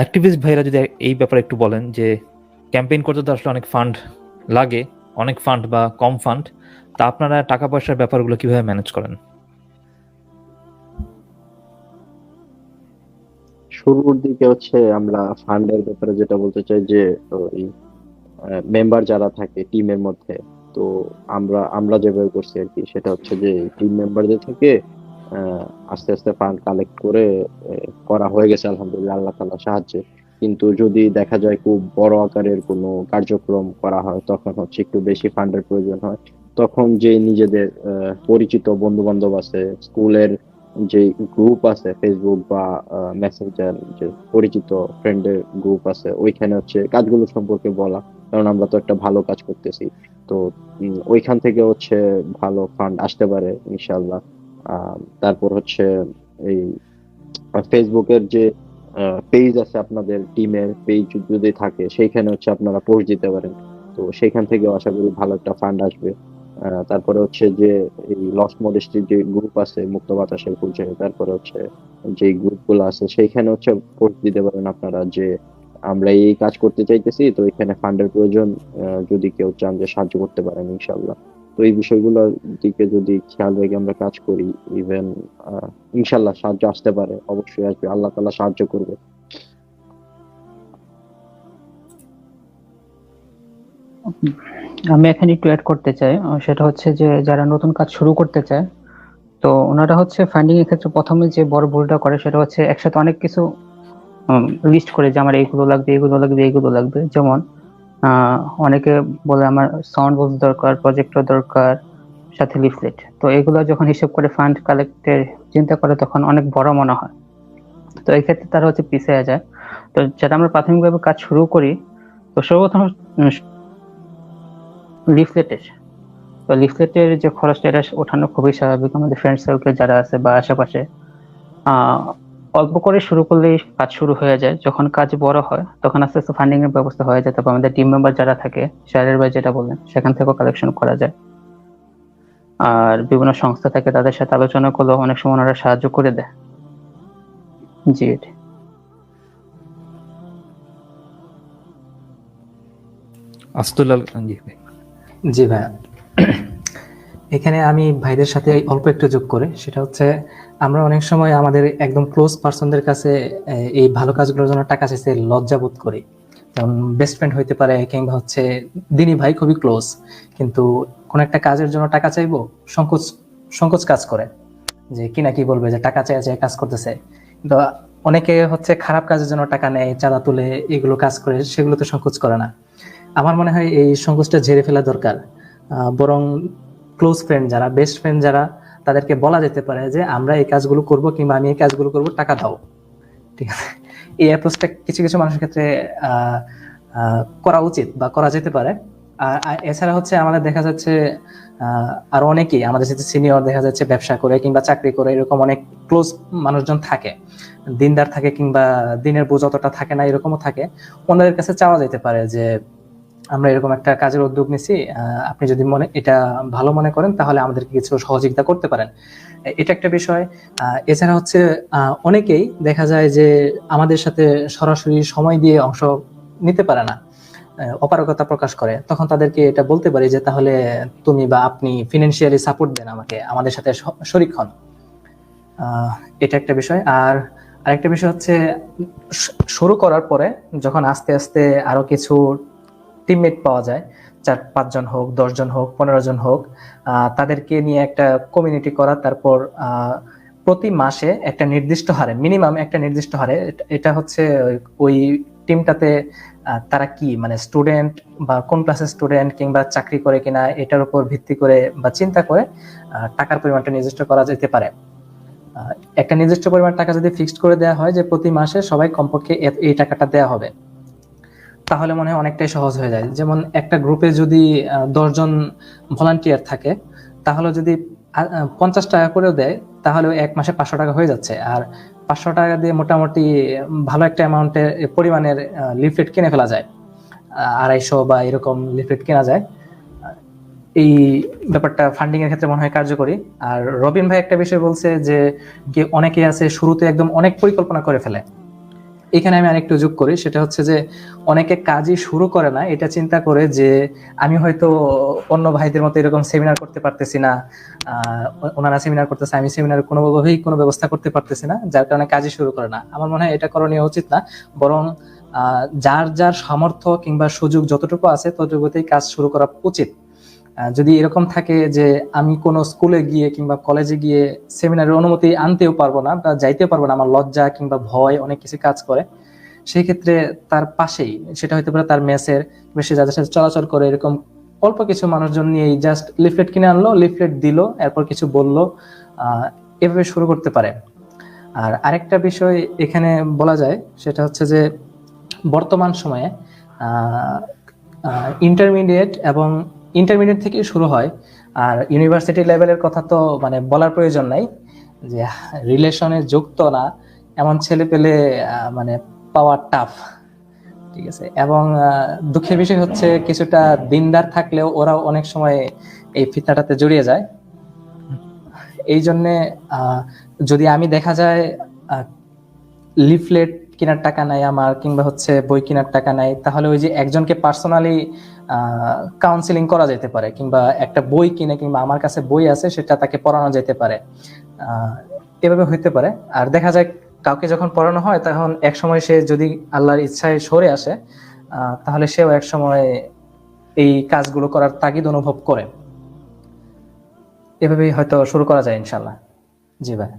Activist ভাইরা যদি এই ব্যাপারে একটু বলেন যে ক্যাম্পেইন করতে তো আসলে অনেক ফান্ড লাগে, অনেক ফান্ড বা কম ফান্ড তা আপনারা টাকা পয়সার ব্যাপারগুলো কীভাবে ম্যানেজ করেন? শুরুর দিকে হচ্ছে আমরা ফান্ডের ব্যাপারে যেটা বলতে চাই যে, ওই মেম্বার যারা থাকে টিমের মধ্যে, তো আমরা আমরা যেভাবে করছি আর কি, সেটা হচ্ছে যে টিম মেম্বারদের থেকে আস্তে আস্তে ফান্ড কালেক্ট করে করা হয়ে গেছে, আলহামদুলিল্লাহ, আল্লাহ তাআলা সাহায্যে। কিন্তু যদি দেখা যায় খুব বড় আকারের কোনো কার্যক্রম করা হয়, তখন হচ্ছে একটু বেশি ফান্ডের প্রয়োজন হয়। তখন যে নিজেদের পরিচিত বন্ধু বান্ধব আছে, স্কুলের যে গ্রুপ আছে ফেসবুক বা মেসেঞ্জার যে পরিচিত ফ্রেন্ডের গ্রুপ আছে, ওইখানে হচ্ছে কাজগুলো সম্পর্কে বলা। কারণ আমরা তো একটা ভালো কাজ করতেছি। তো ওইখান থেকে হচ্ছে ভালো ফান্ড আসতে পারে ইনশাল্লাহ তারপর হচ্ছে এই ফেসবুকের যে পেজ আছে আপনাদের টিমের পেজ যদি থাকে, সেইখানে হচ্ছে আপনারা পোস্ট দিতে পারেন। তো সেইখান থেকে আশা করি ভালো একটা ফান্ড আসবে। তারপরে হচ্ছে যে, এই লস মডেস্টির যে গ্রুপ আছে, মুক্ত বাতাসের খুঁজে তারপরে হচ্ছে যে গ্রুপগুলো আছে, সেইখানে হচ্ছে পোস্ট দিতে পারেন আপনারা যে, আমরা এই কাজ করতে চাইতেছি, তো এখানে ফান্ডের প্রয়োজন যদি কেউ চান যে সাহায্য করতে পারেন ইনশাল্লাহ তো এই বিষয়গুলোর দিকে যদি খেয়াল রেখে আমরা কাজ করি ইভেন ইনশাল্লাহ সাহায্য আসতে পারে, অবশ্যই আসবে, আল্লাহ তাআলা সাহায্য করবে। আমি এখানে একটু অ্যাড করতে চাই সেটা হচ্ছে যে যারা নতুন কাজ শুরু করতে চায়, তো ওনারা হচ্ছে ফান্ডিং এর ক্ষেত্রে প্রথমে যে বড় ভুলটা করে সেটা হচ্ছে একসাথে অনেক কিছু লিস্ট করে যে আমার এইগুলো লাগবে এইগুলো লাগবে এইগুলো লাগবে। যেমন অনেকে বলে আমার সাউন্ড বক্স দরকার প্রজেক্টর দরকার, সাথে লিফলেট তো এগুলো যখন হিসেব করে ফান্ড কালেক্টের চিন্তা করে, তখন অনেক বড় মনে হয়। তো এই ক্ষেত্রে তারা হচ্ছে পিছিয়ে যায়। তো যেটা আমরা প্রাথমিকভাবে কাজ শুরু করি, তো সর্বপ্রথম লিফলেটের তো লিফলেটের যে খরচটা, এটা ওঠানো খুবই স্বাভাবিক। আমাদের ফ্রেন্ড সার্কেল যারা আছে বা আশেপাশে অল্প করে শুরু করলেই কাজ শুরু হয়ে যায়। যখন কাজ বড় হয় তখন আস্তে আস্তে ফান্ডিং এর ব্যবস্থা হয়ে যায়। তারপর আমাদের টিম মেম্বার যারা থাকে শেয়ারের বাই যেটা বললেন সেখান থেকেও কালেকশন করা যায়। আর বিভিন্ন সংস্থা থাকে তাদের সাথে আলোচনা করলেও অনেক সময় ওনারা সাহায্য করে দেয়। জি। আস্তুল্লাহ জি ভাই জি ভাইয়া। এখানে আমি ভাইদের সাথে অল্প একটু যোগ করে, সেটা হচ্ছে আমরা অনেক সময় আমাদের একদম ক্লোজ পার্সনদের কাছে এই ভালো কাজগুলোর জন্য টাকা চাইতে লজ্জা বোধ করি। যেমন বেস্ট ফ্রেন্ড হইতে পারে কিংবা হচ্ছে দিনী ভাই খুবই ক্লোজ কিন্তু কোন একটা কাজের জন্য টাকা চাইব, সংকোচ সংকোচ কাজ করে। যে কি না কি বলবে, যে টাকা চাই চাই কাজ করতেছে। কিন্তু অনেকে হচ্ছে খারাপ কাজের জন্য টাকা নেয়, চাঁদা তুলে এগুলো কাজ করে সেগুলো তো সংকোচ করে না। আমার মনে হয় এই সংকোচটা ঝেড়ে ফেলা দরকার। বরং ক্লোজ ফ্রেন্ড যারা বেস্ট ফ্রেন্ড যারা, তাদেরকে বলা যেতে পারে যে, আমরা এই কাজগুলো করব কিংবা আমি এই কাজগুলো করব, টাকা দাও। ঠিক আছে? এই অ্যাপ্রোচটা কিছু কিছু মানুষের ক্ষেত্রে করা উচিত বা করা যেতে পারে। আর এছাড়া হচ্ছে আমাদের দেখা যাচ্ছে আর অনেকেই, আমাদের সাথে সিনিয়র দেখা যাচ্ছে, ব্যবসা করে কিংবা চাকরি করে, এরকম অনেক ক্লোজ মানুষজন থাকে। দিনদার থাকে কিংবা দিনের বোঝ অতটা থাকে না, এরকমও থাকে। ওনাদের কাছে চাওয়া যেতে পারে যে আমরা এরকম একটা কাজের উদ্যোগ নিছি আপনি যদি মনে, এটা ভালো মনে করেন, তাহলে আমাদেরকে কিছু সহযোগিতা করতে পারেন। এটা একটা বিষয়। এছাড়া হচ্ছে অনেকেই দেখা যায় যে আমাদের সাথে সরাসরি সময় দিয়ে অংশ নিতে পারে না অপারগতা প্রকাশ করে। তখন তাদেরকে এটা বলতে পারি যে, তাহলে তুমি বা আপনি ফিনান্সিয়ালি সাপোর্ট দেন আমাকে, আমাদের সাথে শরিক হন। এটা একটা বিষয়। আর আরেকটা বিষয় হচ্ছে শুরু করার পরে যখন আস্তে আস্তে আরও কিছু টিমমেট পাওয়া যায়, চার, পাঁচজন হোক, দশজন হোক পনেরো জন হোক তাদেরকে নিয়ে একটা কমিউনিটি করা, তারপর প্রতি মাসে একটা নির্দিষ্ট হারে মিনিমাম একটা নির্দিষ্ট হারে, এটা- হচ্ছে ওই- টিমটাতে তারা কি মানে স্টুডেন্ট বা কোন ক্লাসের স্টুডেন্ট কিংবা চাকরি করে কিনা, এটার উপর ভিত্তি করে বা চিন্তা করে টাকার পরিমাণটা নির্দিষ্ট করা যেতে পারে। একটা নির্দিষ্ট পরিমাণ টাকা যদি ফিক্সড করে দেওয়া হয় যে প্রতি মাসে সবাই কমপক্ষে এই টাকাটা দেওয়া হবে। তাহলে মনে হয় অনেকটাই সহজ হয়ে যায়। যেমন একটা গ্রুপে যদি দশজন ভলান্টিয়ার থাকে, তাহলে যদি পঞ্চাশ টাকা করেও দেয়, তাহলে এক মাসে পাঁচশো টাকা হয়ে যাচ্ছে। আর পাঁচশো টাকা দিয়ে মোটামুটি ভালো একটা অ্যামাউন্টের পরিমাণের লিফলেট কিনে ফেলা যায়। আড়াইশো বা এরকম লিফলেট কেনা যায়। এই ব্যাপারটা ফান্ডিং এর ক্ষেত্রে মনে হয় কার্যকরী। আর রবিন ভাই একটা বিষয় বলছে যে অনেকে আছে শুরুতে একদম অনেক পরিকল্পনা করে ফেলে। এখানে আমি আরেকটু যোগ করি, সেটা হচ্ছে যে অনেকে কাজই শুরু করে না, এটা চিন্তা করে যে আমি হয়তো অন্য ভাইদের মতো এরকম সেমিনার করতে পারতেছি না ওনারা সেমিনার করতেছে, আমি সেমিনার কোনোভাবেই কোনো ব্যবস্থা করতে পারতেছি না, যার কারণে কাজই শুরু করে না। আমার মনে হয় এটা করণীয় উচিত না, বরং যার যার সামর্থ্য কিংবা সুযোগ যতটুকু আছে ততটুকুতেই কাজ শুরু করা উচিত। যদি এরকম থাকে যে আমি কোনো স্কুলে গিয়ে কিংবা কলেজে গিয়ে সেমিনারের অনুমতি আনতেও পারব না বা যাইতেও পারব না, আমার লজ্জা কিংবা ভয়, অনেক কিছু কাজ করে সেই ক্ষেত্রে তার পাশেই, সেটা হতে পারে তার মেসের বেশি যাদের সাথে চলাচল করে, এরকম অল্প কিছু মানুষজন নিয়ে জাস্ট লিফলেট কিনে আনলো লিফলেট দিল, এরপর কিছু বলল এভাবে শুরু করতে পারে। আর আরেকটা বিষয় এখানে বলা যায়, সেটা হচ্ছে যে বর্তমান সময়ে ইন্টারমিডিয়েট এবং ইন্টারমিডিয়েট থেকে শুরু হয়। আর ইউনিভার্সিটি লেভেলের কথা তো মানে বলার প্রয়োজন নাই যে রিলেশনে যুক্ত না, এমন ছেলে পেলে মানে পাওয়া টাফ ঠিক আছে? এবং দুঃখের বিষয় হচ্ছে কিছুটা দিনদার থাকলেও ওরাও অনেক সময় এই ফিতনাটাতে জড়িয়ে যায়। এই জন্যে যদি আমি দেখা যায় লিফলেট কেনার টাকা নাই, আমার কিংবা হচ্ছে বই কেনার টাকা নাই, তাহলে ওই যে একজনকে পার্সোনালি কাউন্সিলিং করা যেতে পারে, কিংবা একটা বই কিনে কিংবা আমার কাছে বই আছে, সেটা তাকে পড়ানো যেতে পারে। এভাবে হইতে পারে। আর দেখা যায় কাউকে যখন পড়ানো হয়, তখন এক সময় সে যদি আল্লাহর ইচ্ছায় সরে আসে তাহলে সেও এক সময় এই কাজগুলো করার তাগিদ অনুভব করে। এভাবেই হয়তো শুরু করা যায় ইনশাল্লাহ জি ভাই।